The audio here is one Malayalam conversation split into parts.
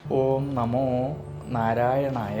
ഓം നമോ നാരായണായ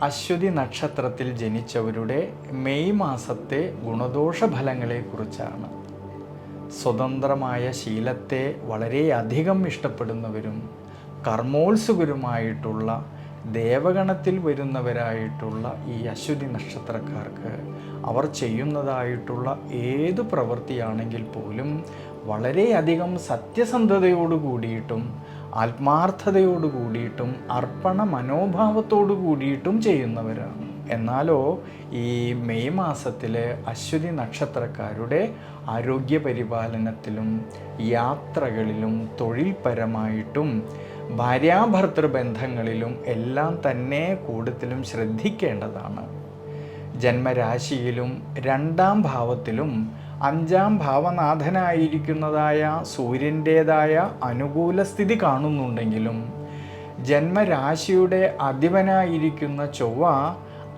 അശ്വതി നക്ഷത്രത്തിൽ ജനിച്ചവരുടെ മെയ് മാസത്തെ ഗുണദോഷ ഫലങ്ങളെക്കുറിച്ചാണ് സ്വതന്ത്രമായ ശീലത്തെ വളരെയധികം ഇഷ്ടപ്പെടുന്നവരും കർമ്മോത്സുകരുമായിട്ടുള്ള ദേവഗണത്തിൽ വരുന്നവരായിട്ടുള്ള ഈ അശ്വതി നക്ഷത്രക്കാർക്ക് അവർ ചെയ്യുന്നതായിട്ടുള്ള ഏത് പ്രവൃത്തിയാണെങ്കിൽ പോലും വളരെയധികം സത്യസന്ധതയോട് കൂടിയിട്ടും ആത്മാർത്ഥതയോട് കൂടിയിട്ടും അർപ്പണ മനോഭാവത്തോടു കൂടിയിട്ടും ചെയ്യുന്നവരാണ് എന്നാലോ ഈ മെയ് മാസത്തിലെ അശ്വതി നക്ഷത്രക്കാരുടെ ആരോഗ്യ പരിപാലനത്തിലും യാത്രകളിലും തൊഴിൽപരമായിട്ടും ഭാര്യാഭർത്തൃ ബന്ധങ്ങളിലും എല്ലാം തന്നെ കൂടുതലും ശ്രദ്ധിക്കേണ്ടതാണ്. ജന്മരാശിയിലും രണ്ടാം ഭാവത്തിലും അഞ്ചാം ഭാവനാഥനായിരിക്കുന്നതായ സൂര്യന്റേതായ അനുകൂല സ്ഥിതി കാണുന്നുണ്ടെങ്കിലും ജന്മരാശിയുടെ അധിപനായിരിക്കുന്ന ചൊവ്വ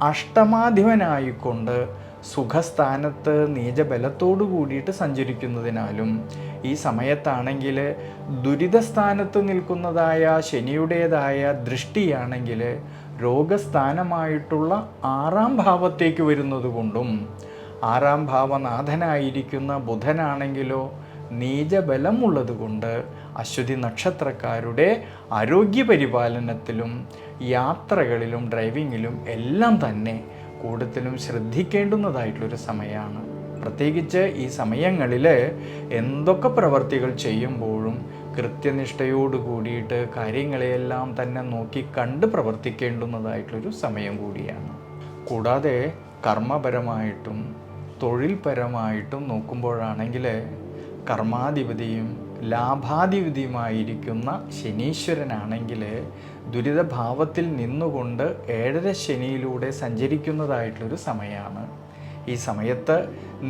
അഷ്ടമാധിപനായിക്കൊണ്ട് സുഖസ്ഥാനത്ത് നീചബലത്തോടു കൂടിയിട്ട് സഞ്ചരിക്കുന്നതിനാലും ഈ സമയത്താണെങ്കിൽ ദുരിതസ്ഥാനത്ത് നിൽക്കുന്നതായ ശനിയുടേതായ ദൃഷ്ടിയാണെങ്കിൽ രോഗസ്ഥാനമായിട്ടുള്ള ആറാം ഭാവത്തേക്ക് വരുന്നത് കൊണ്ടും ആറാം ഭാവനാഥനായിരിക്കുന്ന ബുധനാണെങ്കിലോ നീചബലം ഉള്ളതുകൊണ്ട് അശ്വതി നക്ഷത്രക്കാരുടെ ആരോഗ്യ പരിപാലനത്തിലും യാത്രകളിലും ഡ്രൈവിങ്ങിലും എല്ലാം തന്നെ കൂടുതലും ശ്രദ്ധിക്കേണ്ടുന്നതായിട്ടുള്ളൊരു സമയമാണ്. പ്രത്യേകിച്ച് ഈ സമയങ്ങളിൽ എന്തൊക്കെ പ്രവർത്തികൾ ചെയ്യുമ്പോഴും കൃത്യനിഷ്ഠയോട് കൂടിയിട്ട് കാര്യങ്ങളെയെല്ലാം തന്നെ നോക്കി കണ്ട് പ്രവർത്തിക്കേണ്ടുന്നതായിട്ടുള്ളൊരു സമയം കൂടിയാണ്. കൂടാതെ കർമ്മപരമായിട്ടും തൊഴിൽപരമായിട്ടും നോക്കുമ്പോഴാണെങ്കിൽ കർമാധിപതിയും ലാഭാധിപതിയുമായിരിക്കുന്ന ശനീശ്വരനാണെങ്കിൽ ദുരിതഭാവത്തിൽ നിന്നുകൊണ്ട് ഏഴര ശനിയിലൂടെ സഞ്ചരിക്കുന്നതായിട്ടുള്ളൊരു സമയമാണ് ഈ സമയത്ത്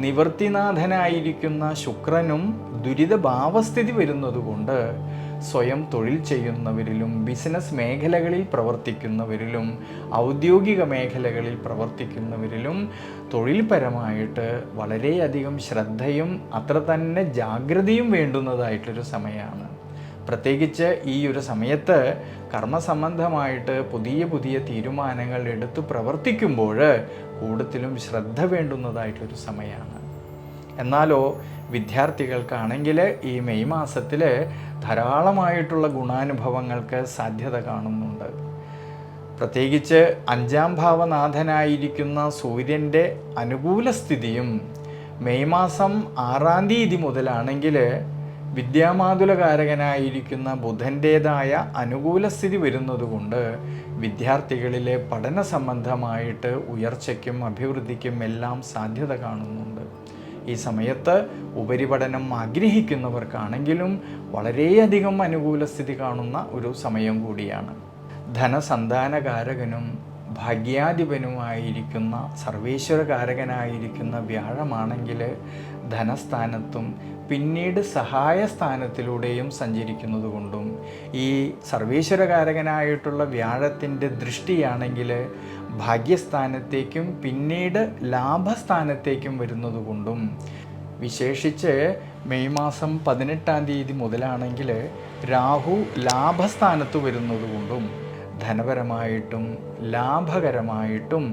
നിവർത്തിനാഥനായിരിക്കുന്ന ശുക്രനും ദുരിതഭാവസ്ഥിതി വരുന്നതുകൊണ്ട് സ്വയം തൊഴിൽ ചെയ്യുന്നവരിലും ബിസിനസ് മേഖലകളിൽ പ്രവർത്തിക്കുന്നവരിലും ഔദ്യോഗിക മേഖലകളിൽ പ്രവർത്തിക്കുന്നവരിലും തൊഴിൽപരമായിട്ട് വളരെയധികം ശ്രദ്ധയും അത്ര തന്നെ ജാഗ്രതയും വേണ്ടുന്നതായിട്ടൊരു സമയമാണ് പ്രത്യേകിച്ച് ഈ ഒരു സമയത്ത് കർമ്മസംബന്ധമായിട്ട് പുതിയ പുതിയ തീരുമാനങ്ങൾ എടുത്ത് പ്രവർത്തിക്കുമ്പോൾ കൂടുതലും ശ്രദ്ധ വേണ്ടുന്നതായിട്ടൊരു സമയമാണ് എന്നാലോ വിദ്യാർത്ഥികൾക്കാണെങ്കിൽ ഈ മെയ് മാസത്തിൽ ധാരാളമായിട്ടുള്ള ഗുണാനുഭവങ്ങൾക്ക് സാധ്യത കാണുന്നുണ്ട്. പ്രത്യേകിച്ച് അഞ്ചാം ഭാവനാഥനായിരിക്കുന്ന സൂര്യന്റെ അനുകൂല സ്ഥിതിയും മെയ് മാസം ആറാം തീയതി മുതലാണെങ്കിൽ വിദ്യാമാതുലകാരകനായിരിക്കുന്ന ബുധന്റേതായ അനുകൂല സ്ഥിതി വരുന്നതുകൊണ്ട് വിദ്യാർത്ഥികളിലെ പഠന സംബന്ധമായിട്ട് ഉയർച്ചയ്ക്കും അഭിവൃദ്ധിക്കും എല്ലാം സാധ്യത കാണുന്നുണ്ട്. ഈ സമയത്ത് ഉപരിപഠനം ആഗ്രഹിക്കുന്നവർക്കാണെങ്കിലും വളരെയധികം അനുകൂല സ്ഥിതി കാണുന്ന ഒരു സമയം കൂടിയാണ്. ധനസന്താനകാരകനും ഭാഗ്യാധിപനുമായിരിക്കുന്ന സർവേശ്വരകാരകനായിരിക്കുന്ന വ്യാഴമാണെങ്കിൽ ധനസ്ഥാനത്തും പിന്നീട് സഹായ സ്ഥാനത്തിലൂടെയും സഞ്ചരിക്കുന്നത് കൊണ്ടും ഈ സർവേശ്വരകാരകനായിട്ടുള്ള വ്യാഴത്തിന്റെ ദൃഷ്ടിയാണെങ്കിൽ ഭാഗ്യസ്ഥാനത്തേക്കും പിന്നീട് ലാഭസ്ഥാനത്തേക്കും വരുന്നത് കൊണ്ടും വിശേഷിച്ച് മെയ് മാസം പതിനെട്ടാം തീയതി മുതലാണെങ്കിൽ രാഹു ലാഭസ്ഥാനത്ത് വരുന്നത് കൊണ്ടും ധനപരമായിട്ടും ലാഭകരമായിട്ടും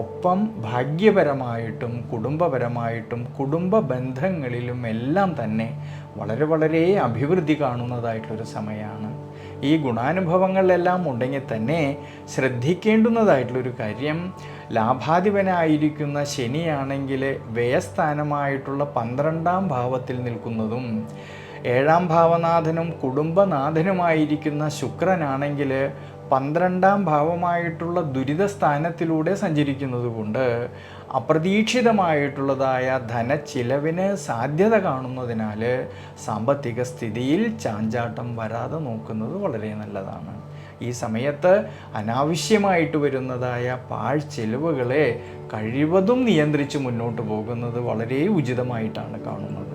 ഒപ്പം ഭാഗ്യപരമായിട്ടും കുടുംബപരമായിട്ടും കുടുംബ ബന്ധങ്ങളിലും എല്ലാം തന്നെ വളരെ വളരെ അഭിവൃദ്ധി കാണുന്നതായിട്ടുള്ളൊരു സമയമാണ്. ഈ ഗുണാനുഭവങ്ങളിലെല്ലാം ഉണ്ടെങ്കിൽ തന്നെ ശ്രദ്ധിക്കേണ്ടുന്നതായിട്ടുള്ളൊരു കാര്യം ലാഭാധിപനായിരിക്കുന്ന ശനിയാണെങ്കിൽ വ്യയസ്ഥാനമായിട്ടുള്ള പന്ത്രണ്ടാം ഭാവത്തിൽ നിൽക്കുന്നതും ഏഴാം ഭാവനാഥനും കുടുംബനാഥനുമായിരിക്കുന്ന ശുക്രനാണെങ്കിൽ പന്ത്രണ്ടാം ഭാവമായിട്ടുള്ള ദുരിത സ്ഥാനത്തിലൂടെ സഞ്ചരിക്കുന്നത് കൊണ്ട് അപ്രതീക്ഷിതമായിട്ടുള്ളതായ ധനച്ചിലവിന് സാധ്യത കാണുന്നതിനാൽ സാമ്പത്തിക സ്ഥിതിയിൽ ചാഞ്ചാട്ടം വരാതെ നോക്കുന്നത് വളരെ നല്ലതാണ്. ഈ സമയത്ത് അനാവശ്യമായിട്ട് വരുന്നതായ പാഴ്ചെലവുകളെ കഴിവതും നിയന്ത്രിച്ച് മുന്നോട്ട് പോകുന്നത് വളരെ ഉചിതമായിട്ടാണ് കാണുന്നത്.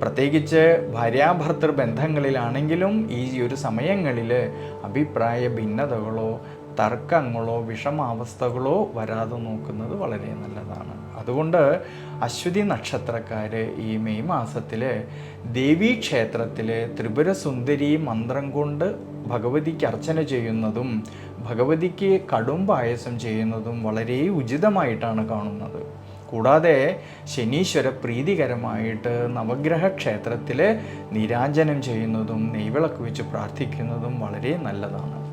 പ്രത്യേകിച്ച് ഭാര്യാഭർത്തൃ ബന്ധങ്ങളിലാണെങ്കിലും ഈ ഒരു സമയങ്ങളിൽ അഭിപ്രായ ഭിന്നതകളോ തർക്കങ്ങളോ വിഷമാവസ്ഥകളോ വരാതെ നോക്കുന്നത് വളരെ നല്ലതാണ്. അതുകൊണ്ട് അശ്വതി നക്ഷത്രക്കാർ ഈ മെയ് മാസത്തിൽ ദേവീക്ഷേത്രത്തിൽ ത്രിപുരസുന്ദരി മന്ത്രം കൊണ്ട് ഭഗവതിക്ക് അർച്ചന ചെയ്യുന്നതും ഭഗവതിക്ക് കടും പായസം ചെയ്യുന്നതും വളരെ ഉചിതമായിട്ടാണ് കാണുന്നത്. കൂടാതെ ശനീശ്വര പ്രീതികരമായിട്ട് നവഗ്രഹ ക്ഷേത്രത്തിൽ നിരാഞ്ജനം ചെയ്യുന്നതും നെയ്വിളക്ക് വെച്ച് പ്രാർത്ഥിക്കുന്നതും വളരെ നല്ലതാണ്.